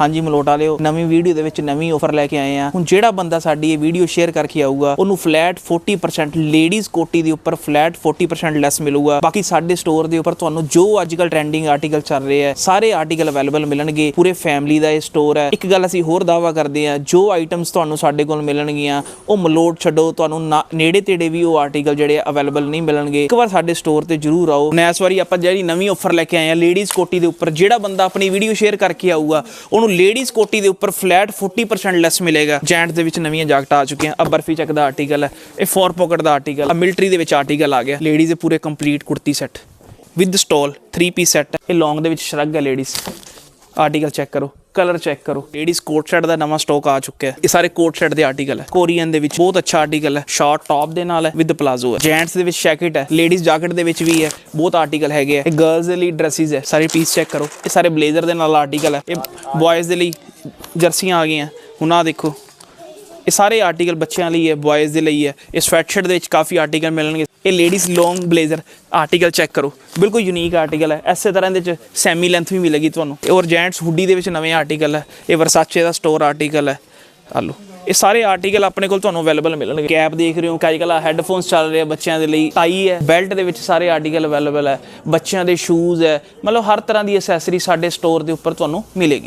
ਹਾਂਜੀ ਮਲੋਟ ਵਾਲਿਓ, ਨਵੀਂ ਵੀਡੀਓ ਦੇ ਵਿੱਚ ਨਵੀਂ ਆਫਰ ਲੈ ਕੇ ਆਏ ਆ। ਹੁਣ ਜਿਹੜਾ ਬੰਦਾ ਸਾਡੀ ਇਹ ਵੀਡੀਓ ਸ਼ੇਅਰ ਕਰਕੇ ਆਊਗਾ, ਉਹਨੂੰ ਫਲੈਟ 40% ਲੇਡੀਜ਼ ਕੋਟੀ ਦੇ ਉੱਪਰ ਫਲੈਟ 40% ਲੈਸ ਮਿਲੂਗਾ। ਬਾਕੀ ਸਾਡੇ ਸਟੋਰ ਦੇ ਉੱਪਰ ਤੁਹਾਨੂੰ ਜੋ ਅੱਜਕੱਲ ਟ੍ਰੈਂਡਿੰਗ ਆਰਟੀਕਲ ਚੱਲ ਰਹੇ ਆ, ਸਾਰੇ ਆਰਟੀਕਲ ਅਵੇਲੇਬਲ ਮਿਲਣਗੇ। ਪੂਰੇ ਫੈਮਿਲੀ ਦਾ ਇਹ ਸਟੋਰ ਹੈ ਇੱਕ ਗੱਲ ਅਸੀਂ ਹੋਰ ਦਾਵਾ ਕਰਦੇ ਆ, ਜੋ ਆਈਟਮਸ ਤੁਹਾਨੂੰ ਸਾਡੇ ਕੋਲ ਮਿਲਣਗੀਆਂ, ਉਹ ਮਲੋਟ ਛੱਡੋ। ਤੁਹਾਨੂੰ ਨਾ- ਨੇੜੇ ਤੇੜੇ ਵੀ ਉਹ ਆਰਟੀਕਲ ਜਿਹੜੇ ਅਵੇਲੇਬਲ ਨਹੀਂ ਮਿਲਣਗੇ। ਇੱਕ ਵਾਰ ਸਾਡੇ ਸਟੋਰ ਤੇ ਜਰੂਰ ਆਓ। ਮੈਂ ਇਸ ਵਾਰੀ ਆਪਾਂ ਜਿਹੜੀ ਨਵੀਂ ਆਫਰ ਲੈ ਕੇ ਆਏ ਆ ਲੇਡੀਜ਼ ਕੋਟੀ ਦੇ ਉੱਪਰ, ਜਿਹੜਾ ਬੰਦਾ ਆਪਣੀ ਵੀਡੀਓ ਸ਼ੇਅਰ ਕਰਕੇ ਆਊਗਾ, ਉਹਨੂੰ ਲੇਡੀਜ਼ ਕੋਟੀ ਦੇ ਉੱਪਰ ਫਲੈਟ 40% ਲੈਸ ਮਿਲੇਗਾ। ਜੈਂਟ ਦੇ ਵਿੱਚ ਨਵੀਆਂ ਜਾਕਟਾਂ ਆ ਚੁੱਕੀਆਂ। ਆ ਬਰਫੀ ਚੱਕ ਦਾ ਆਰਟੀਕਲ ਹੈ। ਇਹ ਫੋਰ ਪਾਕਟ ਦਾ ਆਰਟੀਕਲ ਆ ਮਿਲਟਰੀ ਦੇ ਵਿੱਚ ਆਰਟੀਕਲ ਆ ਗਿਆ। ਲੇਡੀਜ਼ ਦੇ ਪੂਰੇ complete kurti set with stole 3 piece set ਇਹ ਲੌਂਗ ਦੇ ਵਿੱਚ ਸ਼ਰਗ ਹੈ ਲੇਡੀਜ਼ ਆਰਟੀਕਲ ਚੈੱਕ ਕਰੋ। ਕਲਰ ਚੈੱਕ ਕਰੋ। ਲੇਡੀਜ਼ ਕੋਟ ਸੈਟ ਦਾ ਨਵਾਂ ਸਟਾਕ ਆ ਚੁੱਕਿਆ ਹੈ। ਇਹ ਸਾਰੇ ਕੋਟ ਸੈਟ ਦੇ ਆਰਟੀਕਲ ਹੈ। ਕੋਰੀਅਨ ਦੇ ਵਿੱਚ ਬਹੁਤ ਅੱਛਾ ਆਰਟੀਕਲ ਹੈ। ਸ਼ਾਰਟ ਟਾਪ ਦੇ ਨਾਲ ਹੈ ਵਿਦ ਪਲਾਜ਼ੋ ਹੈ। ਜੈਂਟਸ ਦੇ ਵਿੱਚ ਜੈਕਟ ਹੈ। ਲੇਡੀਜ਼ ਜੈਕਟ ਦੇ ਵਿੱਚ ਵੀ ਹੈ। ਬਹੁਤ ਆਰਟੀਕਲ ਹੈਗੇ ਆ ਇਹ ਗਰਲਸ ਦੇ ਲਈ ਡਰੈਸਿਸ ਹੈ। ਸਾਰੇ ਪੀਸ ਚੈੱਕ ਕਰੋ। ਇਹ ਸਾਰੇ ਬਲੇਜ਼ਰ ਦੇ ਨਾਲ ਆਰਟੀਕਲ ਹੈ। ਇਹ ਬॉयਜ਼ ਦੇ ਲਈ ਜਰਸੀਆਂ ਆ ਗਈਆਂ। ਹੁਣ ਆਹ ਦੇਖੋ। ਇਹ ਸਾਰੇ ਆਰਟੀਕਲ ਬੱਚਿਆਂ ਲਈ ਹੈ ਬॉयਜ਼ ਦੇ ਲਈ ਹੈ। ਇਹ ਸਵੈਟਸ਼ਰਟ ਦੇ ਵਿੱਚ ਕਾਫੀ ਆਰਟੀਕਲ ਮਿਲਣਗੇ। ਇਹ ladies long blazer article check ਕਰੋ। ਬਿਲਕੁਲ ਯੂਨੀਕ ਆਰਟੀਕਲ ਹੈ। ਇਸੇ ਤਰ੍ਹਾਂ ਦੇ ਚ ਸੈਮੀ ਲੈਂਥ ਵੀ ਮਿਲੇਗੀ ਤੁਹਾਨੂੰ। ਇਹ ਔਰ ਜੈਂਟਸ ਹੁੱਡੀ ਦੇ ਵਿੱਚ ਨਵੇਂ ਆਰਟੀਕਲ ਹੈ। ਇਹ ਵਰਸਾਚੇ ਦਾ ਸਟੋਰ ਆਰਟੀਕਲ ਹੈ। ਆ ਇਹ ਸਾਰੇ ਆਰਟੀਕਲ ਆਪਣੇ ਕੋਲ ਤੁਹਾਨੂੰ ਅਵੇਲੇਬਲ ਮਿਲਣਗੇ। ਕੈਪ ਦੇਖ ਰਹੇ ਹੋ ਕਿ ਅੱਜਕੱਲ ਹੈੱਡਫੋਨਸ ਚੱਲ ਰਹੇ ਆ ਬੱਚਿਆਂ ਦੇ ਲਈ। ਟਾਈ ਹੈ। ਬੈਲਟ ਦੇ ਵਿੱਚ ਸਾਰੇ ਆਰਟੀਕਲ ਅਵੇਲੇਬਲ ਹੈ। ਬੱਚਿਆਂ ਦੇ ਸ਼ੂਜ਼ ਹੈ। ਮਤਲਬ ਹਰ ਤਰ੍ਹਾਂ ਦੀ ਐਸੈਸਰੀ ਸਾਡੇ ਸਟੋਰ ਦੇ ਉੱਪਰ ਤੁਹਾਨੂੰ ਮਿਲੇਗੀ।